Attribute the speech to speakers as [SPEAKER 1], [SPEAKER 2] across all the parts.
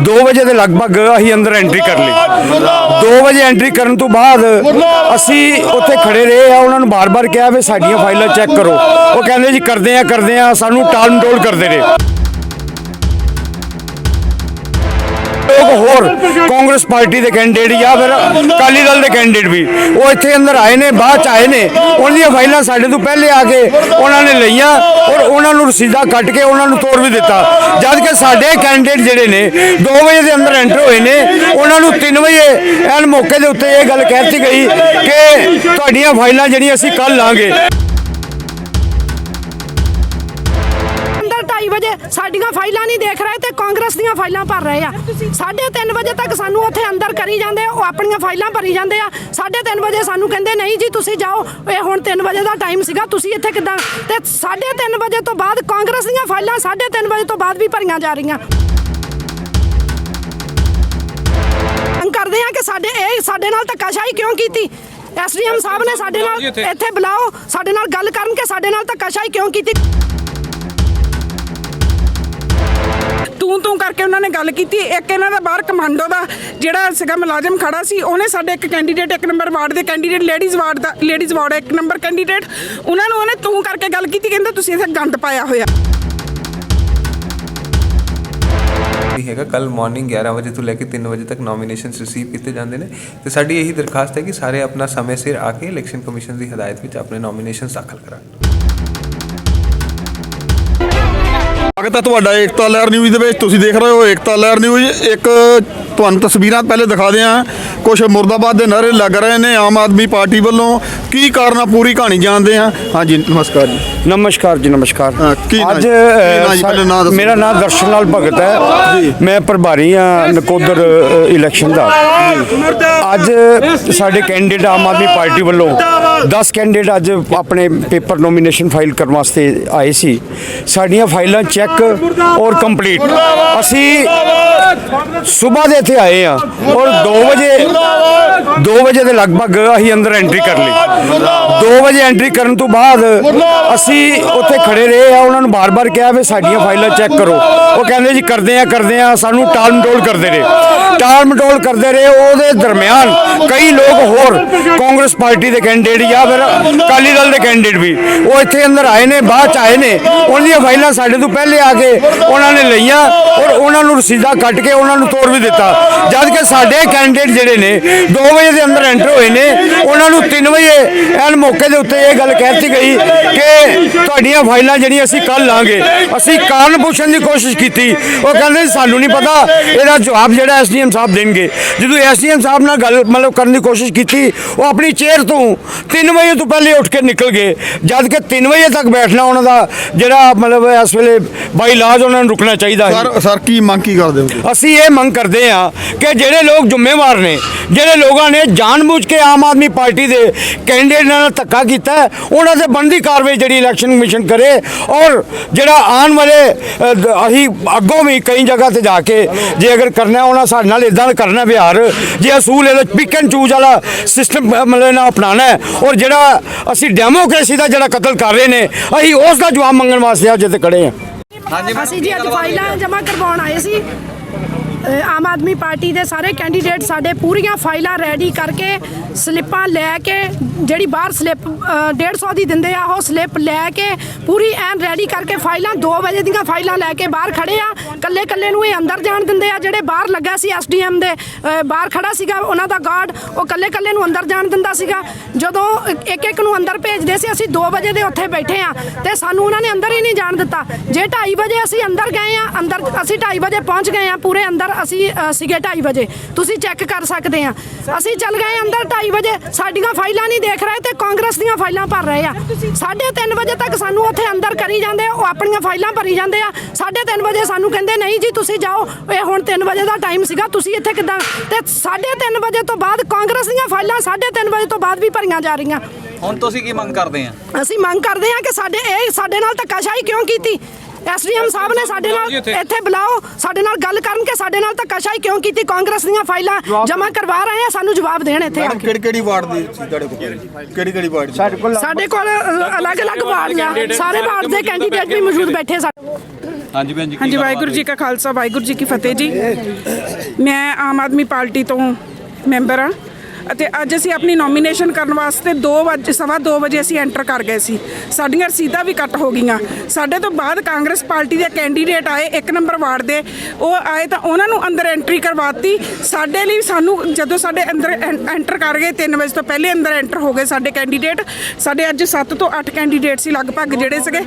[SPEAKER 1] 2 ਵਜੇ ਦੇ ਲਗਭਗ ਅਸੀਂ ਅੰਦਰ ਐਂਟਰੀ ਕਰ ਲਈ। 2 ਵਜੇ ਐਂਟਰੀ ਕਰਨ ਤੋਂ ਬਾਅਦ ਅਸੀਂ ਉੱਥੇ ਖੜੇ ਰਹੇ ਆ, ਉਹਨਾਂ ਨੂੰ ਬਾਰ-ਬਾਰ ਕਿਹਾ ਵੀ ਸਾਡੀਆਂ ਫਾਈਲਾਂ ਚੈੱਕ ਕਰੋ। ਉਹ ਕਹਿੰਦੇ ਜੀ, ਕਰਦੇ ਆ ਕਰਦੇ ਆ, ਸਾਨੂੰ ਟਾਲ ਮਟੋਲ ਕਰਦੇ ਰਹੇ। ਕਾਂਗਰਸ ਪਾਰਟੀ ਦੇ ਕੈਂਡੀਡੇਟ ਜਾਂ ਫਿਰ ਅਕਾਲੀ ਦਲ ਦੇ ਕੈਂਡੀਡੇਟ ਵੀ। ਉਹ ਇੱਥੇ ਅੰਦਰ ਆਏ ਨੇ, ਬਾਅਦ ਚ ਆਏ ਨੇ। ਉਹਨਾਂ ਦੀਆਂ ਫਾਈਲਾਂ ਸਾਡੇ ਤੋਂ ਪਹਿਲੇ ਆ ਕੇ ਉਹਨਾਂ ਨੇ ਲਈਆਂ ਔਰ ਉਹਨਾਂ ਨੂੰ ਰਸੀਦਾ ਕੱਟ ਕੇ ਉਹਨਾਂ ਨੂੰ ਤੋੜ ਵੀ ਦਿੱਤਾ। ਜਦ ਕਿ ਸਾਡੇ ਕੈਂਡੀਡੇਟ ਜਿਹੜੇ ਨੇ 2 ਵਜੇ ਦੇ ਅੰਦਰ ਐਂਟਰ ਹੋਏ ਨੇ। ਉਹਨਾਂ ਨੂੰ 3 ਵਜੇ ਐਨ ਮੌਕੇ ਦੇ ਉੱਤੇ ਇਹ ਗੱਲ ਕਹਿਤੀ ਗਈ ਕਿ ਤੁਹਾਡੀਆਂ ਫਾਈਲਾਂ ਜਿਹੜੀਆਂ ਅਸੀਂ ਕੱਲ ਲਾਂਗੇ।
[SPEAKER 2] ਵਜੇ ਸਾਡੀਆਂ ਫਾਈਲਾਂ ਨਹੀਂ ਦੇਖ ਰਹੇ ਤੇ ਕਾਂਗਰਸ ਦੀਆਂ ਫਾਈਲਾਂ ਭਰ ਰਹੇ ਆ। 3:30 ਵਜੇ ਤੱਕ ਸਾਨੂੰ ਉੱਥੇ ਅੰਦਰ ਕਰੀ ਜਾਂਦੇ ਆ, ਉਹ ਆਪਣੀਆਂ ਫਾਈਲਾਂ ਭਰੀ ਜਾਂਦੇ ਆ। 3:30 ਵਜੇ ਸਾਨੂੰ ਕਹਿੰਦੇ ਨਹੀਂ ਜੀ ਤੁਸੀਂ ਜਾਓ। ਇਹ ਹੁਣ 3 ਵਜੇ ਦਾ ਟਾਈਮ ਸੀਗਾ ਤੁਸੀਂ ਇੱਥੇ ਕਿੱਦਾਂ? ਤੇ 3:30 ਵਜੇ ਤੋਂ ਬਾਅਦ ਕਾਂਗਰਸ ਦੀਆਂ ਫਾਈਲਾਂ 3:30 ਵਜੇ ਤੋਂ ਬਾਅਦ ਵੀ ਭਰੀਆਂ ਜਾ ਰਹੀਆਂ। ਕਰਦੇ ਆ ਕਿ ਸਾਡੇ ਇਹ ਸਾਡੇ ਨਾਲ ਧੱਕਾਸ਼ਾਹੀ ਕਿਉਂ ਕੀਤੀ? ਐਸਡੀਐਮ ਸਾਹਿਬ ਨੇ ਸਾਡੇ ਨਾਲ ਇੱਥੇ ਬੁਲਾਓ ਸਾਡੇ ਨਾਲ ਗੱਲ ਕਰਨ ਕਿ ਸਾਡੇ ਨਾਲ ਧੱਕਾਸ਼ਾਹੀ ਕਿਉਂ ਕੀਤੀ?
[SPEAKER 3] ਤੂੰ ਤੂੰ ਕਰਕੇ ਉਹਨਾਂ ਨੇ ਗੱਲ ਕੀਤੀ, ਇੱਕ ਇਹਨਾਂ ਦਾ ਬਾਹਰ ਕਮਾਂਡੋ ਦਾ ਜਿਹੜਾ ਸੀਗਾ ਮੁਲਾਜ਼ਮ ਖੜਾ ਸੀ, ਉਹਨੇ ਸਾਡੇ ਇੱਕ ਕੈਂਡੀਡੇਟ ਇੱਕ ਨੰਬਰ ਵਾਰਡ ਦੇ ਕੈਂਡੀਡੇਟ ਲੇਡੀਜ਼ ਵਾਰਡ ਦਾ ਲੇਡੀਜ਼ ਵਾਰਡ ਇੱਕ ਨੰਬਰ ਕੈਂਡੀਡੇਟ ਉਹਨਾਂ ਨੂੰ ਉਹਨੇ ਤੂੰ ਕਰਕੇ ਗੱਲ ਕੀਤੀ, ਕਹਿੰਦਾ ਤੁਸੀਂ ਇੱਥੇ ਗੰਦ ਪਾਇਆ ਹੋਇਆ।
[SPEAKER 4] ਨਹੀਂ ਹੈਗਾ ਕੱਲ ਮਾਰਨਿੰਗ 11 ਵਜੇ ਤੋਂ ਲੈ ਕੇ 3 ਵਜੇ ਤੱਕ ਨੋਮੀਨੇਸ਼ਨਸ ਰਿਸੀਵ ਕੀਤੇ ਜਾਂਦੇ ਨੇ ਤੇ ਸਾਡੀ ਇਹੀ ਦਰਖਾਸਤ ਹੈ ਕਿ ਸਾਰੇ ਆਪਣਾ ਸਮੇਂ ਸਿਰ ਆ ਕੇ ਇਲੈਕਸ਼ਨ ਕਮਿਸ਼ਨ ਦੀ ਹਦਾਇਤ ਵਿੱਚ ਆਪਣੇ ਨੋਮੀਨੇਸ਼ਨਸ ਦਾਖਲ ਕਰਾਉਣ।
[SPEAKER 5] ਸਵਾਗਤ ਹੈ ਤੁਹਾਡਾ ਏਕਤਾ ਲਹਿਰ ਨਿਊਜ਼ ਦੇ ਵਿੱਚ। ਤੁਸੀਂ ਦੇਖ ਰਹੇ ਹੋ ਏਕਤਾ ਲਹਿਰ ਨਿਊਜ਼। ਇੱਕ ਤੁਹਾਨੂੰ ਤਸਵੀਰਾਂ ਪਹਿਲੇ ਦਿਖਾ ਦਿਆਂ। ਕੁਝ ਮੁਰਦਾਬਾਦ ਦੇ ਨਾਰੇ ਲੱਗ ਰਹੇ ਨੇ ਆਮ ਆਦਮੀ ਪਾਰਟੀ ਵੱਲੋਂ। ਕੀ ਕਾਰਨ ਆ ਪੂਰੀ ਕਹਾਣੀ ਜਾਣਦੇ ਆ ਹਾਂਜੀ ਨਮਸਕਾਰ ਜੀ।
[SPEAKER 1] ਨਮਸਕਾਰ ਜੀ ਨਮਸਕਾਰ।
[SPEAKER 5] ਹਾਂ, ਕੀ
[SPEAKER 1] ਅੱਜ। ਮੇਰਾ ਨਾਮ ਦਰਸ਼ਨ ਲਾਲ ਭਗਤ ਹੈ। ਮੈਂ ਪ੍ਰਭਾਰੀ ਹਾਂ ਨਕੋਦਰ ਇਲੈਕਸ਼ਨ ਦਾ। ਅੱਜ ਸਾਡੇ ਕੈਂਡੀਡੇਟ ਆਮ ਆਦਮੀ ਪਾਰਟੀ ਵੱਲੋਂ 10 ਕੈਂਡੀਡੇਟ ਅੱਜ ਆਪਣੇ ਪੇਪਰ ਨੋਮੀਨੇਸ਼ਨ ਫਾਈਲ ਕਰਨ ਵਾਸਤੇ ਆਏ ਸੀ। ਸਾਡੀਆਂ ਫਾਈਲਾਂ ਚੈੱਕ ਔਰ ਕੰਪਲੀਟ ਅਸੀਂ ਸਵੇਰ ਦੇ ਇੱਥੇ ਆਏ ਆ ਔਰ 2 ਵਜੇ 2 ਵਜੇ ਦੇ ਲਗਭਗ ਅਸੀਂ ਅੰਦਰ ਐਂਟਰੀ ਕਰ ਲਈ। 2 ਵਜੇ ਐਂਟਰੀ ਕਰਨ ਤੋਂ ਬਾਅਦ ਅਸੀਂ ਉੱਥੇ ਖੜੇ ਰਹੇ ਆ, ਉਹਨਾਂ ਨੂੰ ਬਾਰ-ਬਾਰ ਕਿਹਾ ਵੀ ਸਾਡੀਆਂ ਫਾਈਲਾਂ ਚੈੱਕ ਕਰੋ। ਉਹ ਕਹਿੰਦੇ ਜੀ ਕਰਦੇ ਆ ਕਰਦੇ ਆ, ਸਾਨੂੰ ਟਾਲ ਮਟੋਲ ਕਰਦੇ ਰਹੇ। ਟਾਲ ਮਟੋਲ ਕਰਦੇ ਰਹੇ, ਉਹਦੇ ਦਰਮਿਆਨ ਕਈ ਲੋਕ ਹੋਰ ਕਾਂਗਰਸ ਪਾਰਟੀ ਦੇ ਕੈਂਡੀਡੇਟ ਜਾਂ ਫਿਰ ਅਕਾਲੀ ਦਲ ਦੇ ਕੈਂਡੀਡੇਟ ਵੀ, ਉਹ ਇੱਥੇ ਅੰਦਰ ਆਏ ਨੇ, ਬਾਅਦ ਚ ਆਏ ਨੇ। ਉਹਨਾਂ ਫਾਈਲਾਂ ਸਾਡੇ ਤੋਂ ਪਹਿਲੇ ਆ ਕੇ ਉਹਨਾਂ ਨੇ ਲਈਆਂ ਔਰ ਉਹਨਾਂ ਨੂੰ ਰਸੀਦਾਂ ਕੱਟ ਕੇ ਉਹਨਾਂ ਨੂੰ ਤੋੜ ਵੀ ਦਿੱਤਾ। ਜਦ ਕਿ ਸਾਡੇ ਕੈਂਡੀਡੇਟ ਜਿਹੜੇ ਨੇ 2 ਵਜੇ ਦੇ ਅੰਦਰ ਐਂਟਰ ਹੋਏ ਨੇ। ਉਹਨਾਂ ਨੂੰ 3 ਵਜੇ ਐਨ ਮੌਕੇ ਦੇ ਉੱਤੇ ਇਹ ਗੱਲ ਕਹਿਤੀ ਗਈ ਕਿ ਤੁਹਾਡੀਆਂ ਫਾਈਲਾਂ ਜਿਹੜੀਆਂ ਅਸੀਂ ਕੱਲ ਲਾਂਗੇ। ਅਸੀਂ ਕਾਰਨ ਪੁੱਛਣ ਦੀ ਕੋਸ਼ਿਸ਼ ਕੀਤੀ। ਉਹ ਕਹਿੰਦੇ ਸਾਨੂੰ ਨਹੀਂ ਪਤਾ ਇਹਦਾ ਜਵਾਬ ਜਿਹੜਾ ਐਸਡੀਐਮ ਸਾਹਿਬ ਦੇਣਗੇ। ਜਦੋਂ ਐਸਡੀਐਮ ਸਾਹਿਬ ਨਾਲ ਗੱਲ ਮਤਲਬ ਕਰਨ ਦੀ ਕੋਸ਼ਿਸ਼ ਕੀਤੀ ਉਹ ਆਪਣੀ ਚੇਅਰ ਤੋਂ 3 ਵਜੇ ਤੋਂ ਪਹਿਲੇ ਉੱਠ ਕੇ ਨਿਕਲ ਗਏ। ਜਦ ਕਿ 3 ਵਜੇ ਤੱਕ ਬੈਠਣਾ ਉਹਨਾਂ ਦਾ ਜਿਹੜਾ ਮਤਲਬ ਇਸ ਵੇਲੇ ਬਾਈ ਲਾਜ ਉਹਨਾਂ ਨੂੰ ਰੁਕਣਾ ਚਾਹੀਦਾ ਹੈ
[SPEAKER 5] ਸਰ ਸਰ ਕੀ ਮੰਗ ਕੀ ਕਰਦੇ ਹੋ
[SPEAKER 1] ਅਸੀਂ ਇਹ ਮੰਗ ਕਰਦੇ ਹਾਂ ਕਿ ਜਿਹੜੇ ਲੋਕ ਜ਼ਿੰਮੇਵਾਰ ਨੇ ਜਿਹੜੇ ਲੋਕਾਂ ਨੇ ਜਾਣਬੁੱਝ ਕੇ ਆਮ ਆਦਮੀ ਪਾਰਟੀ ਦੇ ਕੈਂਡੀਡੇਟ ਨਾਲ ਧੱਕਾ ਕੀਤਾ ਉਹਨਾਂ ਤੇ ਬਣਦੀ ਕਾਰਵਾਈ ਜਿਹੜੀ ਇਲੈਕਸ਼ਨ ਕਮਿਸ਼ਨ ਕਰੇ ਔਰ ਜਿਹੜਾ ਆਉਣ ਵਾਲੇ ਅਸੀਂ ਅੱਗੋਂ ਵੀ ਕਈ ਜਗ੍ਹਾ ਤੇ ਜਾ ਕੇ ਜੇ ਅਗਰ ਕਰਨਾ ਉਹਨਾਂ ਸਾਡੇ ਨਾਲ ਇਦਾਂ ਕਰਨਾ ਵਿਹਾਰ। ਜੇ ਅਸੂਲ ਇਹਦਾ ਪਿਕ ਐਂਡ ਚੂਜ਼ ਵਾਲਾ ਸਿਸਟਮ ਮਤਲਬ ਨਾ ਅਪਣਾਉਣਾ ਔਰ ਜਿਹੜਾ ਅਸੀਂ ਡੈਮੋਕ੍ਰੇਸੀ ਦਾ ਜਿਹੜਾ ਕਤਲ ਕਰ ਰਹੇ ਨੇ, ਅਸੀਂ ਉਸ ਦਾ ਜਵਾਬ ਮੰਗਣ ਵਾਸਤੇ ਅੱਜ ਇੱਥੇ ਖੜੇ ਹਾਂ।
[SPEAKER 2] ਅਸੀਂ ਜੀ ਅੱਜ ਫਾਈਲਾਂ ਜਮ੍ਹਾਂ ਕਰਵਾਉਣ ਆਏ ਸੀ। ਆਮ ਆਦਮੀ ਪਾਰਟੀ ਦੇ ਸਾਰੇ ਕੈਂਡੀਡੇਟ ਸਾਡੇ ਪੂਰੀਆਂ ਫਾਈਲਾਂ ਰੈਡੀ ਕਰਕੇ ਸਲਿੱਪਾਂ ਲੈ ਕੇ, ਜਿਹੜੀ ਬਾਹਰ ਸਲਿੱਪ 150 ਦੀ ਦਿੰਦੇ ਆ, ਉਹ ਸਲਿੱਪ ਲੈ ਕੇ ਪੂਰੀ ਐਨ ਰੈਡੀ ਕਰਕੇ ਫਾਈਲਾਂ 2 ਵਜੇ ਦੀਆਂ ਫਾਈਲਾਂ ਲੈ ਕੇ ਬਾਹਰ ਖੜੇ ਆ। ਕੱਲੇ ਕੱਲੇ ਨੂੰ ਇਹ ਅੰਦਰ ਜਾਣ ਦਿੰਦੇ ਆ, ਜਿਹੜੇ ਬਾਹਰ ਲੱਗਾ ਸੀ ਐਸਡੀਐਮ ਦੇ ਬਾਹਰ ਖੜਾ ਸੀਗਾ, ਉਹਨਾਂ ਦਾ ਗਾਰਡ ਉਹ ਕੱਲੇ ਕੱਲੇ ਨੂੰ ਅੰਦਰ ਜਾਣ ਦਿੰਦਾ ਸੀਗਾ। ਜਦੋਂ ਇੱਕ ਇੱਕ ਨੂੰ ਅੰਦਰ ਭੇਜਦੇ ਸੀ, ਅਸੀਂ 2 ਵਜੇ ਦੇ ਉੱਥੇ ਬੈਠੇ ਆ ਤੇ ਸਾਨੂੰ ਉਹਨਾਂ ਨੇ ਅੰਦਰ ਹੀ ਨਹੀਂ ਜਾਣ ਦਿੱਤਾ। ਜੇ 2:30 ਵਜੇ ਅਸੀਂ ਅੰਦਰ ਗਏ ਆ, ਅੰਦਰ, ਅਸੀਂ 2:30 ਵਜੇ ਪਹੁੰਚ ਗਏ ਆ, ਪੂਰੇ ਅੰਦਰ ਅਸੀਂ ਅ, ਸੀਗੇ 2:30 ਵਜੇ। ਤੁਸੀਂ ਚੈੱਕ ਕਰ ਸਕਦੇ ਆ। ਅਸੀਂ ਚੱਲ ਗਏ ਅੰਦਰ 2:30 ਵਜੇ। ਸਾਡੀਆਂ ਫਾਈਲਾਂ ਨਹੀਂ ਦੇਖ ਰਹੇ ਤੇ ਕਾਂਗਰਸ ਦੀਆਂ ਫਾਈਲਾਂ ਭਰ ਰਹੇ ਆ। 3:30 ਵਜੇ ਤੱਕ ਸਾਨੂੰ ਉੱਥੇ ਅੰਦਰ ਕਰੀ ਜਾਂਦੇ ਆ, ਉਹ ਆਪਣੀਆਂ ਫਾਈਲਾਂ ਭਰੀ ਜਾਂਦੇ ਆ। 3:30 ਵਜੇ ਸਾਨੂੰ ਕਹਿੰਦੇ ਨਹੀਂ ਜੀ ਤੁਸੀਂ ਜਾਓ। ਇਹ ਹੁਣ 3 ਵਜੇ ਦਾ ਟਾਈਮ ਸੀਗਾ ਤੁਸੀਂ ਇੱਥੇ ਕਿੱਦਾਂ? ਤੇ 3:30 ਵਜੇ ਤੋਂ ਬਾਅਦ ਕਾਂਗਰਸ ਦੀਆਂ ਫਾਈਲਾਂ 3:30 ਵਜੇ ਤੋਂ ਬਾਅਦ ਵੀ ਭਰੀਆਂ ਜਾ ਰਹੀਆਂ।
[SPEAKER 6] ਹੁਣ ਤੁਸੀਂ ਕੀ ਮੰਗ ਕਰਦੇ ਆ?
[SPEAKER 2] ਅਸੀਂ ਮੰਗ ਕਰਦੇ ਹਾਂ ਕਿ ਸਾਡੇ ਇਹ ਸਾਡੇ ਨਾਲ ਧੱਕਾਸ਼ਾਹੀ ਕਿਉਂ ਕੀਤੀ? ਐਸਡੀਐਮ ਸਾਹਿਬ ਨੇ ਸਾਡੇ ਨਾਲ ਇੱਥੇ। ਬੁਲਾਓ ਸਾਡੇ ਨਾਲ ਗੱਲ ਕਰਨ ਕਿ ਸਾਡੇ ਨਾਲ ਧੱਕਾਸ਼ਾਹੀ ਕਿਉਂ ਕੀਤੀ? ਕਾਂਗਰਸ ਦੀਆਂ ਫਾਈਲਾਂ ਜਮ੍ਹਾਂ ਕਰਵਾ ਰਹੇ ਆ ਸਾਨੂੰ ਜਵਾਬ ਦੇਣ ਇੱਥੇ ਆ ਕੇ।
[SPEAKER 5] ਕਿਹੜੀ ਕਿਹੜੀ ਵਾਰਡ ਦੀ ਸੀ ਤੁਹਾਡੇ ਕੋਲ? ਕਿਹੜੀ ਕਿਹੜੀ ਵਾਰਡ
[SPEAKER 1] ਸਾਡੇ ਕੋਲ
[SPEAKER 2] ਸਾਡੇ ਕੋਲ ਅਲੱਗ-ਅਲੱਗ ਵਾਰਡ ਆ। ਸਾਰੇ ਵਾਰਡ ਦੇ ਕੈਂਡੀਡੇਟ ਵੀ ਮੌਜੂਦ ਬੈਠੇ ਸਾਡੇ
[SPEAKER 6] ਹਾਂਜੀ ਭੈਣ ਜੀ
[SPEAKER 3] ਹਾਂਜੀ ਵਾਹਿਗੁਰੂ ਜੀ? ਕਾ ਖਾਲਸਾ ਵਾਹਿਗੁਰੂ ਜੀ ਕੀ ਫਤਿਹ ਜੀ। ਮੈਂ ਆਮ ਆਦਮੀ ਪਾਰਟੀ ਤੋਂ ਮੈਂਬਰ ਹਾਂ। ਅਤੇ ਅੱਜ ਅਸੀਂ ਆਪਣੀ ਨੋਮੀਨੇਸ਼ਨ ਕਰਨ ਵਾਸਤੇ 2 ਵਜੇ, ਸਵਾ 2 ਵਜੇ ਅਸੀਂ ਐਂਟਰ ਕਰ ਗਏ ਸੀ। ਸਾਡੀਆਂ ਰਸੀਦਾਂ ਵੀ ਕੱਟ ਹੋ ਗਈਆਂ। ਸਾਡੇ ਤੋਂ ਬਾਅਦ ਕਾਂਗਰਸ ਪਾਰਟੀ ਦੇ ਕੈਂਡੀਡੇਟ ਆਏ ਇੱਕ ਨੰਬਰ ਵਾਰਡ ਦੇ। ਉਹ ਆਏ ਤਾਂ ਉਹਨਾਂ ਨੂੰ ਅੰਦਰ ਐਂਟਰੀ ਕਰਵਾਤੀ। ਸਾਡੇ ਲਈ ਸਾਨੂੰ ਜਦੋਂ ਸਾਡੇ ਅੰਦਰ ਐਂ- ਐਂਟਰ ਕਰ ਗਏ 3 ਵਜੇ ਤੋਂ ਪਹਿਲੇ ਅੰਦਰ ਐਂਟਰ ਹੋ ਗਏ ਸਾਡੇ ਕੈਂਡੀਡੇਟ ਸਾਡੇ ਅੱਜ 7 ਤੋਂ 8 ਕੈਂਡੀਡੇਟ ਸੀ ਲਗਭਗ ਜਿਹੜੇ ਸੀਗੇ।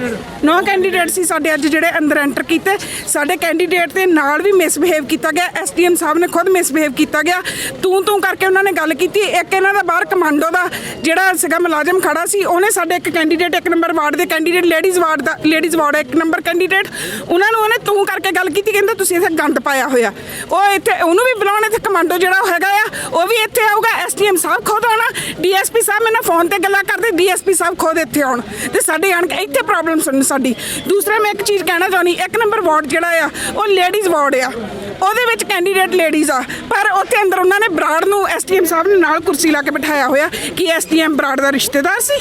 [SPEAKER 3] 9 ਕੈਂਡੀਡੇਟ ਸੀ ਸਾਡੇ ਅੱਜ ਜਿਹੜੇ ਅੰਦਰ ਐਂਟਰ ਕੀਤੇ। ਸਾਡੇ ਕੈਂਡੀਡੇਟ ਦੇ ਨਾਲ ਵੀ ਮਿਸਬਿਹੇਵ ਕੀਤਾ ਗਿਆ। ਐਸਡੀਐਮ ਸਾਹਿਬ ਨੇ ਖੁਦ ਮਿਸਬਿਹੇਵ ਕੀਤਾ ਗਿਆ। ਤੂੰ ਤੂੰ ਕਰਕੇ ਉਹਨਾਂ ਨੇ ਗੱਲ ਕੀਤੀ ਕੀਤੀ। ਇੱਕ ਇਹਨਾਂ ਦਾ ਬਾਹਰ ਕਮਾਂਡੋ ਦਾ ਜਿਹੜਾ ਸੀਗਾ ਮੁਲਾਜ਼ਮ ਖੜਾ ਸੀ, ਉਹਨੇ ਸਾਡੇ ਇੱਕ ਕੈਂਡੀਡੇਟ ਇੱਕ ਨੰਬਰ ਵਾਰਡ ਦੇ ਕੈਂਡੀਡੇਟ ਲੇਡੀਜ਼ ਵਾਰਡ ਦਾ ਲੇਡੀਜ਼ ਵਾਰਡ ਇੱਕ ਨੰਬਰ ਕੈਂਡੀਡੇਟ ਉਹਨਾਂ ਨੂੰ ਉਹਨੇ ਤੂੰ ਕਰਕੇ ਗੱਲ ਕੀਤੀ, ਕਹਿੰਦਾ ਤੁਸੀਂ ਇੱਥੇ ਗੰਦ ਪਾਇਆ ਹੋਇਆ। ਉਹ ਇੱਥੇ, ਉਹਨੂੰ ਵੀ ਬੁਲਾਉਣ ਇੱਥੇ ਕਮਾਂਡੋ ਜਿਹੜਾ ਹੈਗਾ ਆ, ਉਹ ਵੀ ਇੱਥੇ ਆਊਗਾ ਐਸਡੀਐਮ ਸਾਹਿਬ ਖੁਦ ਆਉਣਾ ਡੀਐਸਪੀ ਸਾਹਿਬ ਮੈਨੂੰ ਫੋਨ ਤੇ ਗੱਲਾਂ ਕਰਦੇ ਡੀਐਸਪੀ ਸਾਹਿਬ ਖੁਦ ਇੱਥੇ ਆਉਣ। ਤੇ ਸਾਡੇ ਆਣ ਕੇ ਇੱਥੇ ਪ੍ਰੋਬਲਮ ਸੁਣਨ ਸਾਡੀ। ਦੂਸਰਾ ਮੈਂ ਇੱਕ ਚੀਜ਼ ਕਹਿਣਾ ਚਾਹੁੰਦੀ, ਇੱਕ ਨੰਬਰ ਵਾਰਡ ਜਿਹੜਾ ਆ, ਉਹ ਲੇਡੀਜ਼ ਵਾਰਡ ਆ। ਉਹਦੇ ਵਿੱਚ ਕੈਂਡੀਡੇਟ ਲੇਡੀਜ਼ ਆ। ਪਰ ਉੱਥੇ ਅੰਦਰ ਉਹਨਾਂ ਨੇ ਬਰਾੜ ਨੂੰ ਐਸਡੀਐਮ ਸਾਹਿਬ ਨੇ ਨਾਲ ਕੁਰਸੀ ਲਾ ਕੇ ਬਿਠਾਇਆ ਹੋਇਆ ਕਿ ਐਸਡੀਐਮ ਬਰਾੜ ਦਾ ਰਿਸ਼ਤੇਦਾਰ ਸੀ।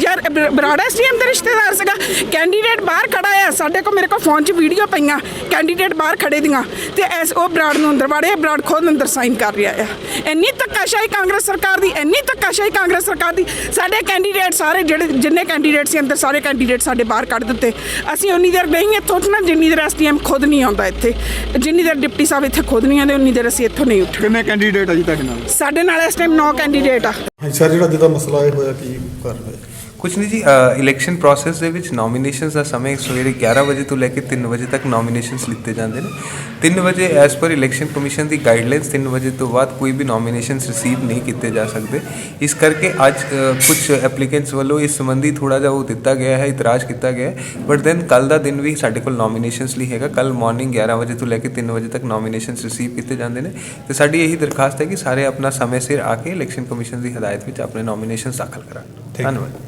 [SPEAKER 3] ਯਾਰ ਬਰਾੜ ਐਸਡੀਐਮ ਦਾ ਰਿਸ਼ਤੇਦਾਰ ਸੀਗਾ। ਕੈਂਡੀਡੇਟ ਬਾਹਰ ਖੜਾ ਆ। ਸਾਡੇ ਕੋਲ ਮੇਰੇ ਕੋਲ ਫੋਨ 'ਚ ਵੀਡੀਓ ਪਈਆਂ। ਕੈਂਡੀਡੇਟ ਬਾਹਰ ਖੜੇ ਦੀਆਂ। ਤੇ ਐਸ ਉਹ ਬਰਾੜ ਨੂੰ ਅੰਦਰ ਵਾੜਿਆ। ਬਰਾੜ ਖੁਦ ਅੰਦਰ ਸਾਈਨ ਕਰ ਰਿਹਾ ਆ। ਇੰਨੀ ਧੱਕਾਸ਼ਾਹੀ ਕਾਂਗਰਸ ਸਰਕਾਰ ਦੀ ਇੰਨੀ ਧੱਕਾਸ਼ਾਹੀ ਕਾਂਗਰਸ ਸਰਕਾਰ ਦੀ। ਸਾਡੇ ਕੈਂਡੀਡੇਟ ਸਾਰੇ ਜਿਹੜੇ ਜਿੰਨੇ ਕੈਂਡੀਡੇਟ ਸੀ ਅੰਦਰ ਸਾਰੇ ਕੈਂਡੀਡੇਟ ਸਾਡੇ ਬਾਹਰ ਕੱਢ ਦਿੱਤੇ। ਅਸੀਂ ਉਨੀ ਦੇਰ ਨਹੀਂ ਇੱਥੋਂ ਉੱਠਣਾ ਜਿੰਨੀ ਦੇਰ ਐਸਡੀਐਮ ਖੁਦ ਨਹੀਂ ਆਉਂਦਾ ਇੱਥੇ। ਜਿੰਨੀ ਦੇਰ ਡਿਪਟੀ ਸਾਹਿਬ ਇੱਥੇ ਖੁਦ ਨਹੀਂ ਆਉਂਦੇ ਉਨੀ ਦੇਰ ਅਸੀਂ ਇੱਥੋਂ ਨਹੀਂ ਉੱਠਣਾ।
[SPEAKER 5] ਕਿੰਨੇ ਕੈਂਡੀਡੇਟ ਆ ਜੀ ਤੁਹਾਡੇ ਨਾਲ?
[SPEAKER 3] ਸਾਡੇ ਨਾਲ ਇਸ ਟਾਈਮ 9 ਕੈਂਡੀਡੇਟ ਆ।
[SPEAKER 7] ਹਾਂਜੀ ਸਰ ਜਿਹੜਾ ਜਿਹਦਾ ਮਸਲਾ ਇਹ ਹੋਇਆ ਕੀ ਕਰ ਰਹੇ
[SPEAKER 4] ਕੁਛ ਨਹੀਂ ਜੀ ਇਲੈਕਸ਼ਨ ਪ੍ਰੋਸੈਸ ਦੇ ਵਿੱਚ ਨੋਮੀਨੇਸ਼ਨਸ ਦਾ ਸਮੇਂ ਸਵੇਰੇ 11 ਵਜੇ ਤੋਂ ਲੈ ਕੇ 3 ਵਜੇ ਤੱਕ ਨੋਮੀਨੇਸ਼ਨਸ ਲਿੱਤੇ ਜਾਂਦੇ ਨੇ। 3 ਵਜੇ ਐਸ ਪਰ ਇਲੈਕਸ਼ਨ ਕਮਿਸ਼ਨ ਦੀ ਗਾਈਡਲਾਈਨਸ 3 ਵਜੇ ਤੋਂ ਬਾਅਦ ਕੋਈ ਵੀ ਨੋਮੀਨੇਸ਼ਨਸ ਰਿਸੀਵ ਨਹੀਂ ਕੀਤੇ ਜਾ ਸਕਦੇ। ਇਸ ਕਰਕੇ ਅੱਜ ਕੁਝ ਐਪਲੀਕੈਂਟਸ ਵੱਲੋਂ ਇਸ ਸੰਬੰਧੀ ਥੋੜਾ ਜਿਹਾ ਉਹ ਦਿੱਤਾ ਗਿਆ ਹੈ ਇਤਰਾਜ਼ ਕੀਤਾ ਗਿਆ ਬਟ ਦੈਨ ਕੱਲ ਦਾ ਦਿਨ ਵੀ ਸਾਡੇ ਕੋਲ ਨੋਮੀਨੇਸ਼ਨਸ ਲਈ ਹੈਗਾ। ਕੱਲ ਮਾਰਨਿੰਗ 11 ਵਜੇ ਤੋਂ ਲੈ ਕੇ 3 ਵਜੇ ਤੱਕ ਨੋਮੀਨੇਸ਼ਨਸ ਰਿਸੀਵ ਕੀਤੇ ਜਾਂਦੇ ਨੇ। ਤੇ ਸਾਡੀ ਇਹੀ ਦਰਖਾਸਤ ਹੈ ਕਿ ਸਾਰੇ ਆਪਣਾ ਸਮੇਂ ਸਿਰ ਆ ਕੇ ਇਲੈਕਸ਼ਨ ਕਮਿਸ਼ਨ ਦੀ ਹਦਾਇਤ ਵਿੱਚ ਆਪਣੇ ਨੋਮੀਨੇਸ਼ਨਸ ਦਾਖਲ ਕਰਾਉਣ। ਧੰਨਵਾਦ।